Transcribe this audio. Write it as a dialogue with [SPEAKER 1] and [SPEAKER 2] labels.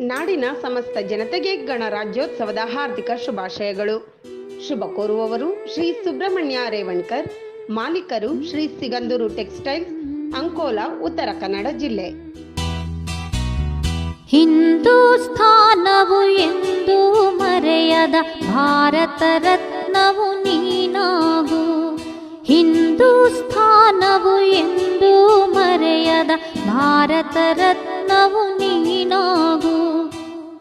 [SPEAKER 1] ನಾಡಿನ ಸಮಸ್ತ ಜನತೆಗೆ ಗಣರಾಜ್ಯೋತ್ಸವದ ಹಾರ್ದಿಕ ಶುಭಾಶಯಗಳು. ಶುಭ ಕೋರುವವರು ಶ್ರೀ ಸುಬ್ರಹ್ಮಣ್ಯ ರೇವಣ್ಕರ್, ಮಾಲೀಕರು ಶ್ರೀ ಸಿಗಂದೂರು ಟೆಕ್ಸ್ಟೈಲ್ಸ್, ಅಂಕೋಲಾ, ಉತ್ತರ ಕನ್ನಡ ಜಿಲ್ಲೆ.
[SPEAKER 2] ಹಿಂದೂಸ್ಥಾನವು ಎಂದು ಮರೆಯದ ಭಾರತ ರತ್ನವು ನೀನಾಗು. ಹಿಂದೂಸ್ಥಾನವು ಎಂದು ಮರೆಯದ ಭಾರತ ರತ್ನವು ನೀನಾಗು.